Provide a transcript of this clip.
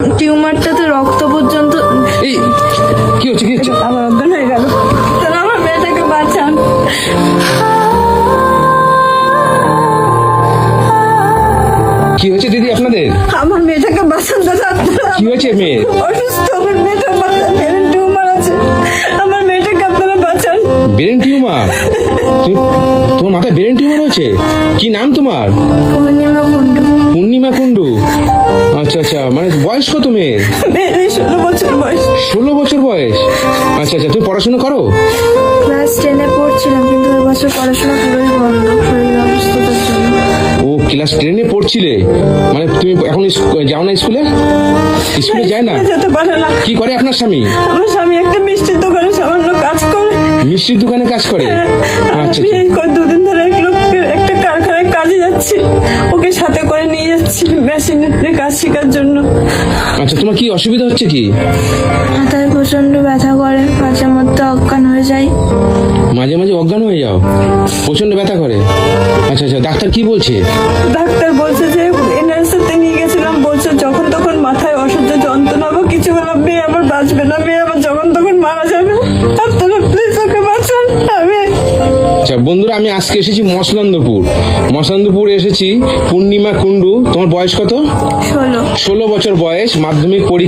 টিউমারটা তো রক্ত পর্যন্ত এই কি হচ্ছে কি হচ্ছে? আবার অজ্ঞান হয়ে গেল। তাহলে আমার মেয়েটাকে বাঁচান। কি হয়েছে দিদি আপনাদের? আমার মেয়েটাকে বাঁচান দাদা। কি হয়েছে মেয়ে? অসুস্থ আমার মেয়েটা ব্রেন টিউমার আছে। আমার মেয়েটাকে আপনারা বাঁচান। Brain tumour? তোমার মাথায় ব্রেন টিউমার হয়েছে? কি নাম তোমার? পূর্ণিমা কুণ্ডু পূর্ণিমা কুণ্ডু? আচ্ছা আচ্ছা মানে বয়স কত মেয়ের? ষোলো বছর বয়স। ষোলো বছর বয়স আচ্ছা আচ্ছা তুমি পড়াশোনা করো? ক্লাস টেনে পড়ছিলাম কিন্তু ওই বছর পড়াশোনা পুরোই বন্ধ শরীর অসুস্থতার জন্য। ও ক্লাস টেনে পড়ছিলে? মানে তুমি এখন যাও না স্কুলে? স্কুলে যায় না? যেতে পারে না। কি করে আপনার স্বামী? আমার স্বামী একটা মিষ্টির দোকানে সামান্য কাজ করে। মিষ্টির দোকানে কাজ করে? আচ্ছা আমি আচ্ছা কয় দুদিন ধরে মেশিনের কাজ শেখার জন্য। আচ্ছা তোমার কি অসুবিধা হচ্ছে কি? মাথায় প্রচণ্ড ব্যথা করে মাঝে মধ্যে অজ্ঞান হয়ে যায় মাঝে মাঝে অজ্ঞান হয়ে যাও? প্রচণ্ড ব্যথা করে? আচ্ছা আচ্ছা ডাক্তার কি বলছে? ডাক্তার বলছে যে এনআরসিতে নিয়ে গেছিলাম বলছে যখন তখন মাথায় অসহ্য যন্ত্রণা বা কিছু হলো মেয়ে আবার বাঁচবে না বন্ধুরা আমি আজকে এসেছি মসনন্দপুর। মসনন্দপুর এসেছি পূর্ণিমা কুণ্ডু। তোমার বয়স কত? ষোলো। ষোলো বছর বয়স মাধ্যমিক পরীক্ষা